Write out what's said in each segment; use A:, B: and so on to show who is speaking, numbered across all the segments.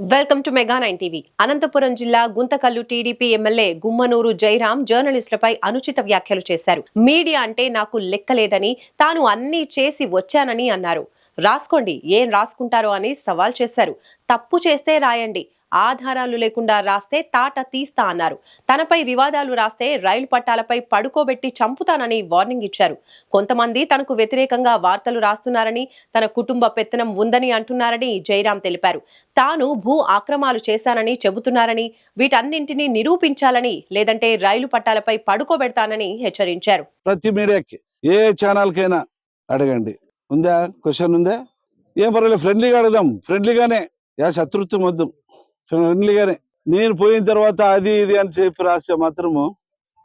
A: Welcome to mega nine TV Anantapuram జిల్లా Guntakal TDP MLA Gummanur Jayaram జర్నలిస్టులపై అనుచిత వ్యాఖ్యలు చేశారు. మీడియా అంటే నాకు లెక్కలేదని తాను అన్నీ చేసి వచ్చానని అన్నారు. రాసుకోండి ఏం రాసుకుంటారో అని సవాల్ చేశారు. తప్పు చేస్తే రాయండి. ఆధారాలు లేకుండా రాస్తే తాట తీస్తా అన్నారు. తనపై వివాదాలు రాస్తే రైలు పట్టాలపై పడుకోబెట్టి చంపుతానని వార్నింగ్ ఇచ్చారు. కొంతమంది తనకు వ్యతిరేకంగా వార్తలు రాస్తున్నారని తన కుటుంబ పెత్తనం ఉందని అంటున్నారని జయరాం తెలిపారు. తాను భూ ఆక్రమాలు చేశానని చెబుతున్నారని వీటన్నింటినీ నిరూపించాలని లేదంటే రైలు పట్టాలపై పడుకోబెడతానని హెచ్చరించారు.
B: ప్రతి మీడియాకి ఏ ఛానల్కైనా అడగండి. ఉందా? క్వశ్చన్ ఉందా? ఏం పర్వాలేదు ఫ్రెండ్లీగా అడదాం ఫ్రెండ్లీగానే యా శత్రుత్వం వద్దు. ఫ్రెండ్లీగానే నేను పోయిన తర్వాత అది ఇది అని చెప్పి రాస్తే మాత్రము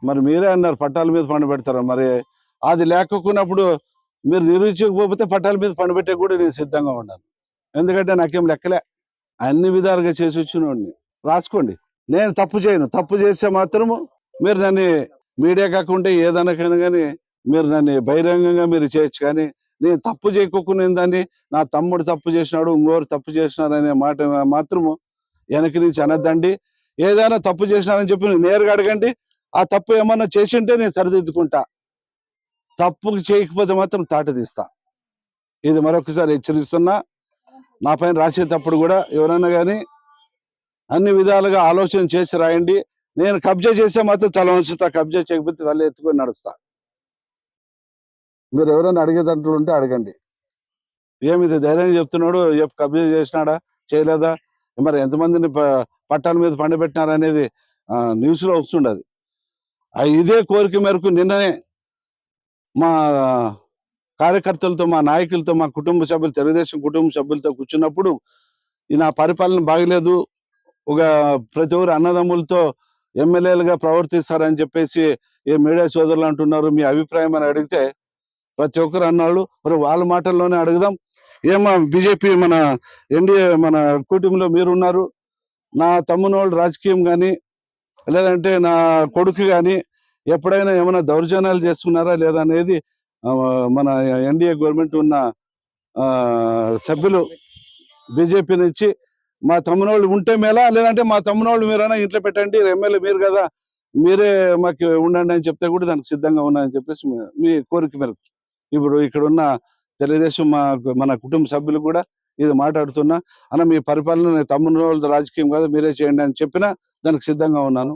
B: మరి మీరే అన్నారు పట్టాల మీద పండు పెడతారు? మరి అది లేకపోయినప్పుడు మీరు నిరూపించకపోతే పట్టాల మీద పండు పెట్టే కూడా నేను సిద్ధంగా ఉన్నాను. ఎందుకంటే నాకేం లెక్కలే. అన్ని విధాలుగా చేసి వచ్చినోడిని రాసుకోండి. నేను తప్పు చేయను. తప్పు చేస్తే మాత్రము మీరు నన్ను మీడియా కాకుండా ఏదనకైనా కానీ మీరు నన్ను బహిరంగంగా మీరు చేయొచ్చు కానీ నేను తప్పు చేయకుండా దాన్ని నా తమ్ముడు తప్పు చేసినాడు ఇంకోరు తప్పు చేసినాడు అనే మాట మాత్రము వెనక నుంచి అనద్దండి. ఏదైనా తప్పు చేసినారని చెప్పి నేను నేరుగా అడగండి. ఆ తప్పు ఏమన్నా చేసింటే నేను సరిదిద్దుకుంటా. తప్పు చేయకపోతే మాత్రం తాట తీస్తా. ఇది మరొకసారి హెచ్చరిస్తున్నా. నా పైన రాసేటప్పుడు కూడా ఎవరైనా కానీ అన్ని విధాలుగా ఆలోచన చేసి రాయండి. నేను కబ్జా చేస్తే మాత్రం తల వంచుతా. కబ్జా చేయకపోతే తల ఎత్తుకొని నడుస్తా. మీరు ఎవరైనా అడిగేదంటూ ఉంటే అడగండి. ఏమిది ధైర్యంగా చెప్తున్నాడు? కబ్జా చేసినాడా? చేయలేదా? మరి ఎంతమందిని ప- పట్టాల మీద పండబెట్టినారనేది న్యూస్లో ఆ, లో వస్తుండదు. ఆ, ఇదే కోరిక మేరకు నిన్ననే మా కార్యకర్తలతో మా నాయకులతో మా కుటుంబ సభ్యులు తెలుగుదేశం కుటుంబ సభ్యులతో కూర్చున్నప్పుడు ఈ నా పరిపాలన బాగలేదు. ఒక ప్రతి ఒక్కరు అన్నదమ్ములతో ఎమ్మెల్యేలుగా ప్రవర్తిస్తారని చెప్పేసి ఏ మీడియా సోదరులు అంటున్నారు మీ అభిప్రాయం అని అడిగితే ప్రతి ఒక్కరు అన్నాళ్ళు మరి వాళ్ళ మాటల్లోనే అడుగుదాం ఏమో బీజేపీ మన ఎన్డీఏ మన కూటమిలో మీరు ఉన్నారు నా తమ్మునోళ్ళు రాజకీయం కానీ లేదంటే నా కొడుకు కానీ ఎప్పుడైనా ఏమైనా దౌర్జన్యాలు చేస్తున్నారా లేదా అనేది మన ఎన్డీఏ గవర్నమెంట్ ఉన్న ఆ, సభ్యులు బీజేపీ నుంచి మా తమ్మునోళ్ళు ఉంటే మేలా లేదంటే మా తమ్మునోళ్ళు మీరైనా ఇంట్లో పెట్టండి ఎమ్మెల్యే మీరు కదా మీరే మాకు ఉండండి అని చెప్తే కూడా దానికి సిద్ధంగా ఉన్నాయని చెప్పేసి మీ- మీ కోరిక మేరకు. ఇప్పుడు ఇక్కడ ఉన్న తెలుగుదేశం మా మన కుటుంబ సభ్యులు కూడా ఇది మాట్లాడుతున్నా. అన్న మీ పరిపాలన తమ్ముని వాళ్ళ రాజకీయం కాదు మీరే చేయండి అని చెప్పినా దానికి సిద్ధంగా ఉన్నాను.